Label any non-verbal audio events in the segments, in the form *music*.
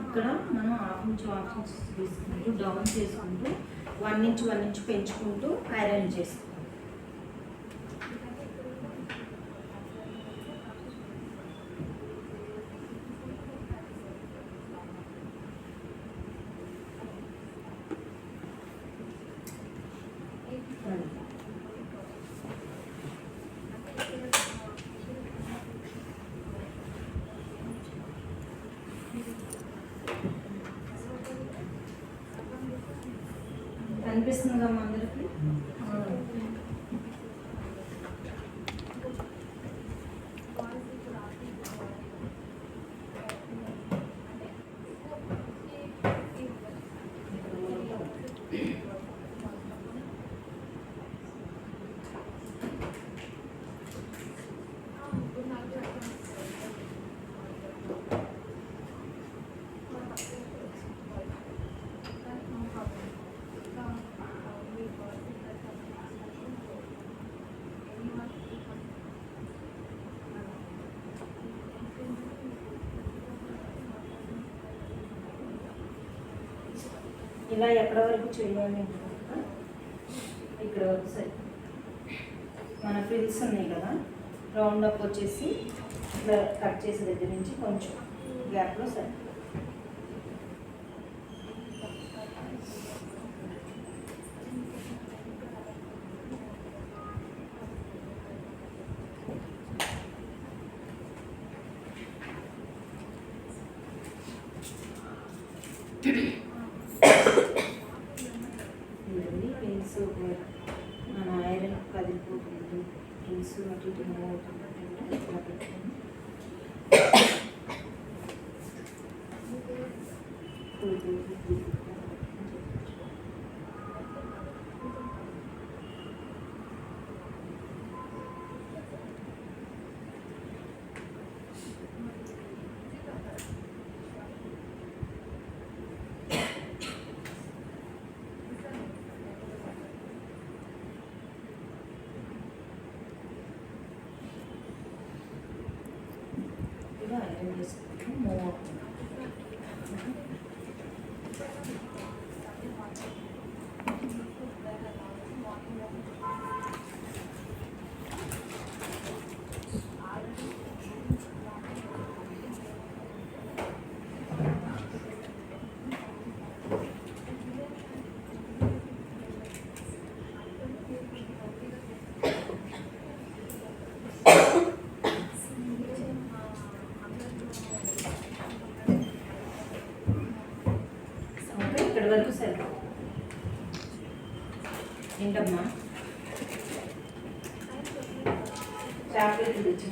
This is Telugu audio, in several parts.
ఇక్కడ మనం హాఫ్ ఇంచ్ హాఫ్ ఇంచ్ తీసుకుంటూ డౌన్ చేసుకుంటూ వన్ ఇంచ్ వన్ ఇంచ్ పెంచుకుంటూ ఐరన్ చేసుకుంటాం అనిపిస్తుందిగా మన ఇలా ఎక్కడ వరకు చేయాలి ఇక్కడ వరకు సరే. మన ఫ్రిల్స్ ఉన్నాయి కదా రౌండ్ అప్ వచ్చేసి ఇట్లా కట్ చేసే దగ్గర నుంచి కొంచెం గ్యాప్లో సరే. ఇదండి పిన్స్ మన ఐరన్ కదిలిపోతుంది పిన్స్ అటు ఇటు మూవ్ అవుతుందంటే ఇట్లా పెట్టుకొని ఇలా ఐరన్ చేసుకుంటాం ఇక్కడ వరకు సరే ఏంటమ్మా? చాక్లెట్ తెచ్చి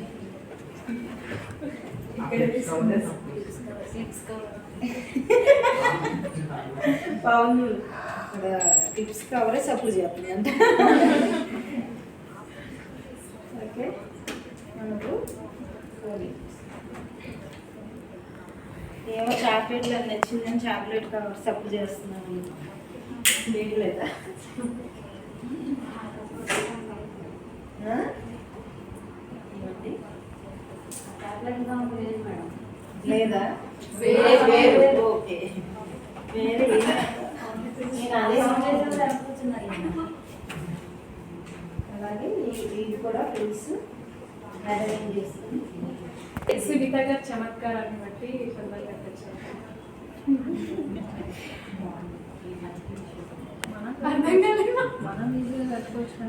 పావులు ఇక్కడ టిప్స్ కావాలి సపోజ్ అంట. *laughs* ఓకే మనకు కోడి. ఏమో చాక్లెట్లు అని నచ్చిందని చాక్లెట్ కవర్ సప్పు చేస్తున్నాను. లేదా. లేదా. ఓకే. వేరే ఏం- నేను అదే అనుకుంటున్నాను అలాగే ఈ- ఇది కూడా ఫ్రిల్స్ అరేంజ్ చేస్తుంది. సునీత గారి చమత్కారాన్ని బట్టి తొందరగా అర్థం కాలేదు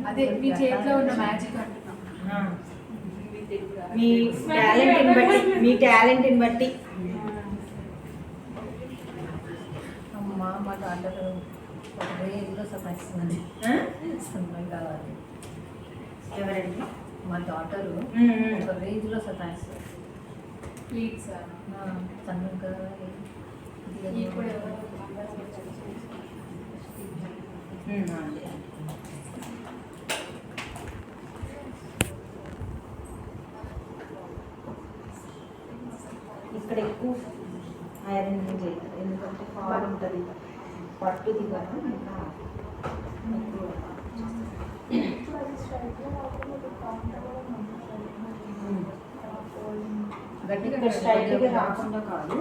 అదే మీ చేతిలో ఉన్న మ్యాజిక్ అంటున్నా. మీ టాలెంట్ని బట్టి మీ టాలెంట్ని బట్టి అమ్మ మా డాక్టర్ ఒక రేంజ్లో సతాయిస్తుందండి ఆ? సన్నం కావాలి ఎవరండి మా డాటరు. ఒక రేంజ్లో సతాయిస్తుంది అదే. ఇక్కడ ఎక్కువ ఐరన్ చేయాలి ఎందుకంటే ఫాల్ ఉంటుంది. పట్టుది కదా ఇంకా ఎక్కువ. గట్టిగా ఇక్కడ స్ట్రైట్గా రాకుండా కాదు.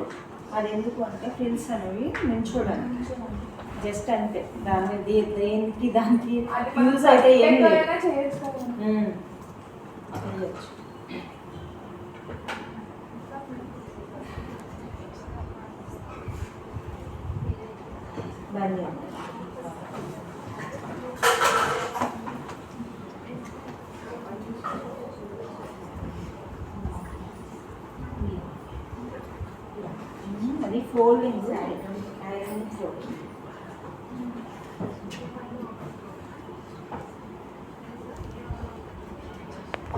అది ఎందుకు అంటే ఫ్రిల్స్ అనేవి నించోడానికి జస్ట్ అంతే. దాని దేనికి దానికి యూజ్ అయితే ఏం లేదు. చేయొచ్చు the foldings I don't, I.